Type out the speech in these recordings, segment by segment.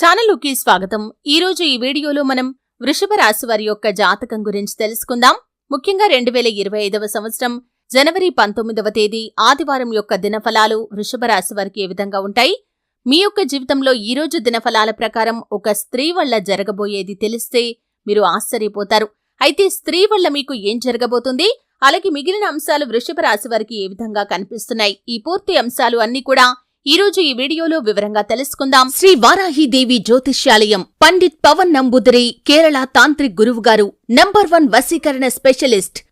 ఛానల్కి స్వాగతం. ఈరోజు ఈ వీడియోలో మనం వృషభ రాశి వారి యొక్క జాతకం గురించి తెలుసుకుందాం. ముఖ్యంగా రెండు వేల ఇరవై ఐదవ సంవత్సరం జనవరి పంతొమ్మిదవ తేదీ ఆదివారం యొక్క దినఫలాలు వృషభ రాశి వారికి ఏ విధంగా ఉంటాయి? మీ యొక్క జీవితంలో ఈ రోజు దినఫలాల ప్రకారం ఒక స్త్రీ వల్ల జరగబోయేది తెలిస్తే మీరు ఆశ్చర్యపోతారు. అయితే స్త్రీ వల్ల మీకు ఏం జరగబోతుంది? అలాగే మిగిలిన అంశాలు వృషభ రాశి వారికి ఏ విధంగా కనిపిస్తున్నాయి? ఈ పూర్తి అంశాలు అన్నీ కూడా ఈరోజు ఈ వీడియోలో వివరంగా తెలుసుకుందాం. శ్రీ వారాహిదేవి జ్యోతిష్యాలయం పండిత్ పవన్ నంబుదరి కేరళ తాంత్రిక్ గురువు గారు నంబర్ వన్ వసీకరణ స్పెషలిస్ట్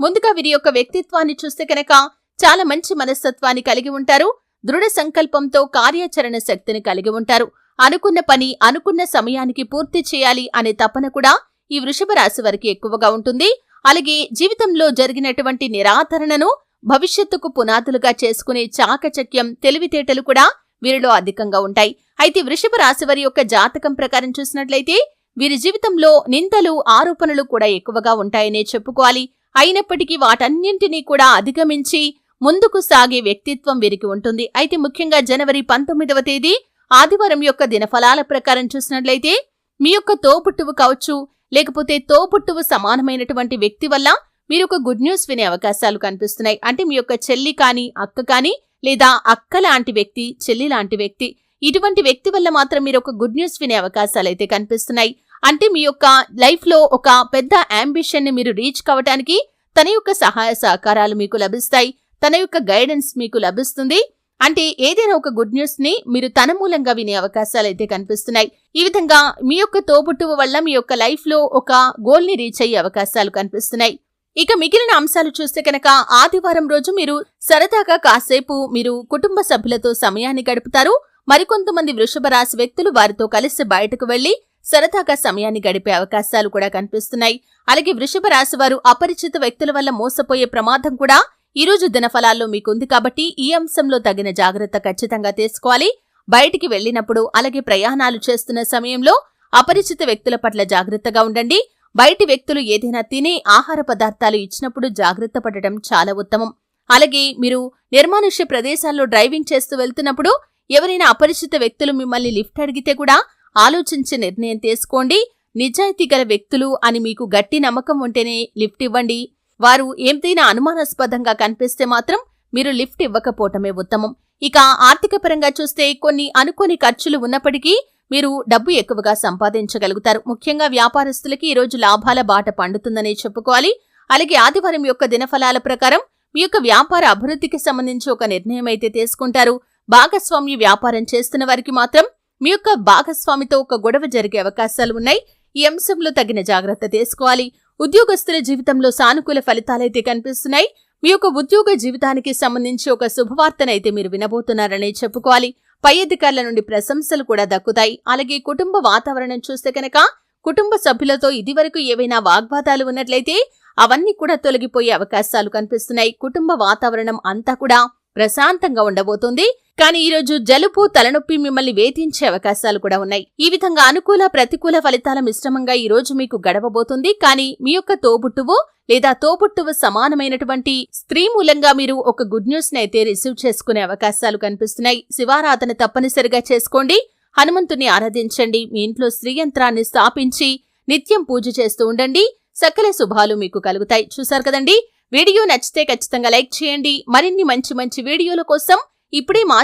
ముందుగా వీరి యొక్క వ్యక్తిత్వాన్ని చూస్తే కనుక చాలా మంచి మనస్తత్వాన్ని కలిగి ఉంటారు. దృఢ సంకల్పంతో కార్యాచరణ శక్తిని కలిగి ఉంటారు. అనుకున్న పని అనుకున్న సమయానికి పూర్తి చేయాలి అనే తపన కూడా ఈ వృషభ రాశి వారికి ఎక్కువగా ఉంటుంది. అలాగే జీవితంలో జరిగినటువంటి నిరాధరణను భవిష్యత్తుకు పునాదులుగా చేసుకునే చాకచక్యం తెలివితేటలు కూడా వీరిలో అధికంగా ఉంటాయి. అయితే వృషభ రాశి వారి యొక్క జాతకం ప్రకారం చూసినట్లయితే వీరి జీవితంలో నిందలు ఆరోపణలు కూడా ఎక్కువగా ఉంటాయనే చెప్పుకోవాలి. అయినప్పటికీ వాటన్నింటినీ కూడా అధిగమించి ముందుకు సాగే వ్యక్తిత్వం వీరికి ఉంటుంది. అయితే ముఖ్యంగా జనవరి పంతొమ్మిదవ తేదీ ఆదివారం యొక్క దినఫలాల ప్రకారం చూసినట్లయితే మీ యొక్క తోపుట్టువు కావచ్చు లేకపోతే తోపుట్టువు సమానమైనటువంటి వ్యక్తి వల్ల మీరు ఒక గుడ్ న్యూస్ వినే అవకాశాలు కనిపిస్తున్నాయి. అంటే మీ యొక్క చెల్లి కానీ అక్క కానీ లేదా అక్క లాంటి వ్యక్తి చెల్లి లాంటి వ్యక్తి ఇటువంటి వ్యక్తి వల్ల మాత్రం మీరు ఒక గుడ్ న్యూస్ వినే అవకాశాలు అయితే కనిపిస్తున్నాయి. అంటే మీ యొక్క లైఫ్లో ఒక పెద్ద అంబిషన్ని మీరు రీచ్ కావటానికి తన యొక్క సహాయ సహకారాలు మీకు లభిస్తాయి తన యొక్క గైడెన్స్ మీకు లభిస్తుంది. అంటే ఏదైనా ఒక గుడ్ న్యూస్ని మీరు తన మూలంగా వినే అవకాశాలు అయితే కనిపిస్తున్నాయి. ఈ విధంగా మీ యొక్క తోబుట్టువు వల్ల మీ యొక్క లైఫ్లో ఒక గోల్ని రీచ్ అయ్యే అవకాశాలు కనిపిస్తున్నాయి. ఇక మిగిలిన అంశాలు చూస్తే కనుక ఆదివారం రోజు మీరు సరదాగా కాసేపు మీరు కుటుంబ సభ్యులతో సమయాన్ని గడుపుతారు. మరికొంతమంది వృషభ రాశి వ్యక్తులు వారితో కలిసి బయటకు వెళ్ళి సరదాగా సమయాన్ని గడిపే అవకాశాలు కూడా కనిపిస్తున్నాయి. అలాగే వృషభ రాశి వారు అపరిచిత వ్యక్తుల వల్ల మోసపోయే ప్రమాదం కూడా ఈ రోజు దినఫలాల్లో మీకుంది కాబట్టి ఈ అంశంలో తగిన జాగ్రత్త ఖచ్చితంగా తీసుకోవాలి. బయటికి వెళ్ళినప్పుడు అలాగే ప్రయాణాలు చేస్తున్న సమయంలో అపరిచిత వ్యక్తుల పట్ల జాగ్రత్తగా ఉండండి. బయటి వ్యక్తులు ఏదైనా తినే ఆహార పదార్థాలు ఇచ్చినప్పుడు జాగ్రత్త పడటం చాలా ఉత్తమం. అలాగే మీరు నిర్మానుష్య ప్రదేశాల్లో డ్రైవింగ్ చేస్తూ వెళ్తున్నప్పుడు ఎవరైనా అపరిచిత వ్యక్తులు మిమ్మల్ని లిఫ్ట్ అడిగితే కూడా ఆలోచించి నిర్ణయం తీసుకోండి. నిజాయితీ గల వ్యక్తులు అని మీకు గట్టి నమ్మకం ఉంటేనే లిఫ్ట్ ఇవ్వండి. వారు ఏదైనా అనుమానాస్పదంగా కనిపిస్తే మాత్రం మీరు లిఫ్ట్ ఇవ్వకపోవటమే ఉత్తమం. ఇక ఆర్థిక పరంగా చూస్తే కొన్ని అనుకోని ఖర్చులు ఉన్నప్పటికీ మీరు డబ్బు ఎక్కువగా సంపాదించగలుగుతారు. ముఖ్యంగా వ్యాపారస్తులకి ఈరోజు లాభాల బాట పండుతుందనే చెప్పుకోవాలి. అలాగే ఆదివారం యొక్క దినఫలాల ప్రకారం మీ యొక్క వ్యాపార అభివృద్ధికి సంబంధించి ఒక నిర్ణయం అయితే తీసుకుంటారు. భాగస్వామ్య వ్యాపారం చేస్తున్న వారికి మాత్రం మీ యొక్క భాగస్వామితో ఒక గొడవ జరిగే అవకాశాలు ఉన్నాయి. ఈ అంశంలో తగిన జాగ్రత్త తీసుకోవాలి. ఉద్యోగస్తుల జీవితంలో సానుకూల ఫలితాలైతే కనిపిస్తున్నాయి. మీ యొక్క ఉద్యోగ జీవితానికి సంబంధించి ఒక శుభవార్తనైతే మీరు వినబోతున్నారని చెప్పుకోవాలి. పై అధికారుల నుండి ప్రశంసలు కూడా దక్కుతాయి. అలాగే కుటుంబ వాతావరణం చూస్తే కనుక కుటుంబ సభ్యులతో ఇదివరకు ఏవైనా వాగ్వాదాలు ఉన్నట్లయితే అవన్నీ కూడా తొలగిపోయే అవకాశాలు కనిపిస్తున్నాయి. కుటుంబ వాతావరణం అంతా కూడా ప్రశాంతంగా ఉండబోతుంది. కానీ ఈరోజు జలుబు తలనొప్పి మిమ్మల్ని వేధించే అవకాశాలు కూడా ఉన్నాయి. ఈ విధంగా అనుకూల ప్రతికూల ఫలితాల మిశ్రమంగా ఈ రోజు మీకు గడవబోతుంది. కానీ మీ యొక్క తోబుట్టువు లేదా తోబుట్టువు సమానమైనటువంటి స్త్రీ మూలంగా మీరు ఒక గుడ్ న్యూస్ అయితే రిసీవ్ చేసుకునే అవకాశాలు కనిపిస్తున్నాయి. శివారాధన తప్పనిసరిగా చేసుకోండి. హనుమంతుని ఆరాధించండి. మీ ఇంట్లో స్త్రీ యంత్రాన్ని స్థాపించి నిత్యం పూజ చేస్తూ ఉండండి. సకల శుభాలు మీకు కలుగుతాయి. చూసారు కదండి? వీడియో నచ్చితే ఖచ్చితంగా లైక్ చేయండి. మరిన్ని మంచి మంచి వీడియోల కోసం ఇప్పుడే మా